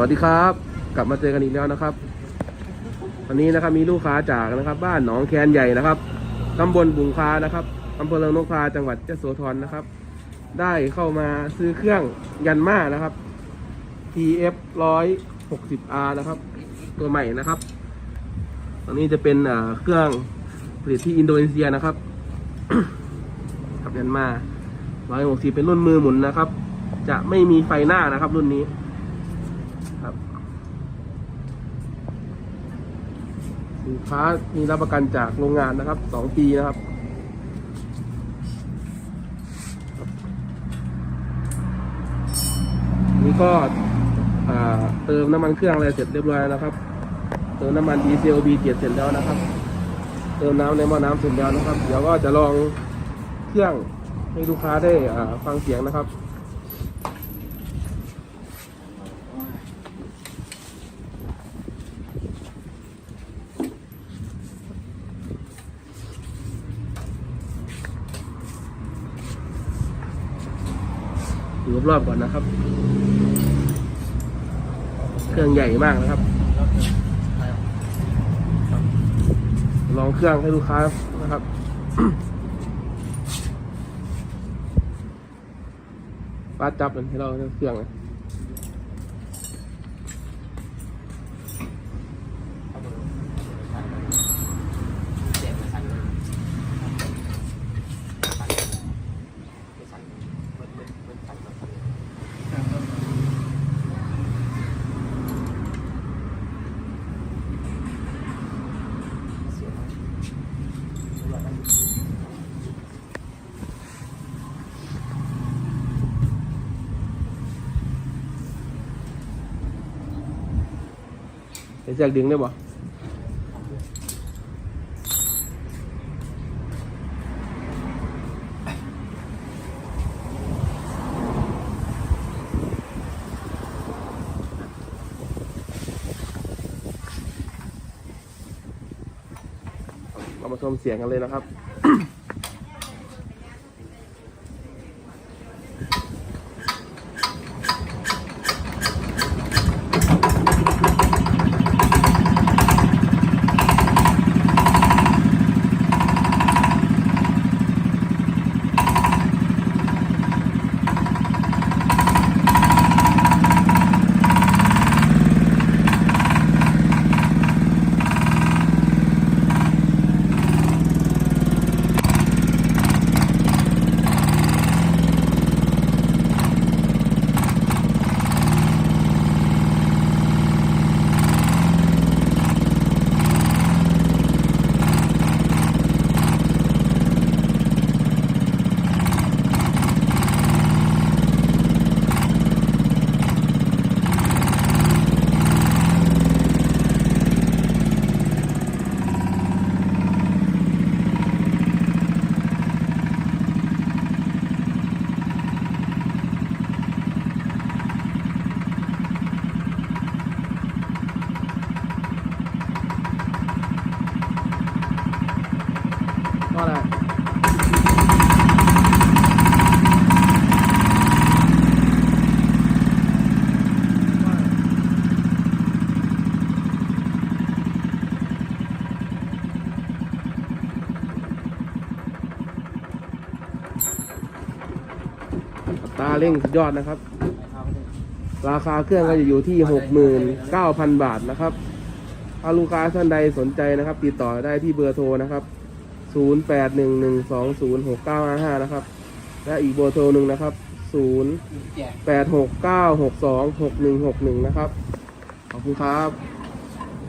วัสดีครับ กลับมาเจอกันอีกแล้วนะครับ วันนี้นะครับมีลูกค้าจากนะครับ บ้านหนองแคนใหญ่นะครับตำบลบุงคานะครับอำเภอเริงนกทาจังหวัดยโสธรนะครับ ได้เข้ามาซื้อเครื่องยันมานะครับ TF 160R นะครับ ตัวใหม่นะครับตัวนี้จะเป็นเครื่องผลิตที่อินโดนีเซียนะครับครับยันมา160เป็นรุ่นมือหมุนนะครับ จะไม่มีไฟหน้านะครับ รุ่นนี้ ครับ สินค้ามีรับประกันจากโรงงานนะครับสองปีนะครับนี่ก็เติมน้ำมันเครื่องอะไรเสร็จเรียบร้อยแล้วนะครับ เติมน้ำมันดีเซล B7 เสร็จแล้วนะครับ เติมน้ำในหม้อน้ำเสร็จแล้วนะครับ เดี๋ยวก็จะลองเครื่องให้ลูกค้าได้ฟังเสียงนะครับ ดูรอบๆก่อนนะครับ เครื่องใหญ่มากนะครับ ลองเครื่องให้ลูกค้านะครับป้าจับมันให้เราเครื่องเลย ดี๋ยวจะดึงได้บ่เรามาชมเสียงกันเลยนะครับ ตาเร่งสุดยอดนะครับ ราคาเครื่องก็จะอยู่ที่หกหมื่นเก้าพันบาทนะครับถ้าลูกค้าท่านใดสนใจนะครับ ติดต่อได้ที่เบอร์โทรนะครับศูนย์แปดหนึ่งหนึ่งสองศูนย์หกเก้าห้าห้านะครับ และอีกเบอร์โทรหนึ่งนะครับศูนย์แปดหกเก้าหกสองหกหนึ่งหกหนึ่งนะครับ ขอบคุณครับ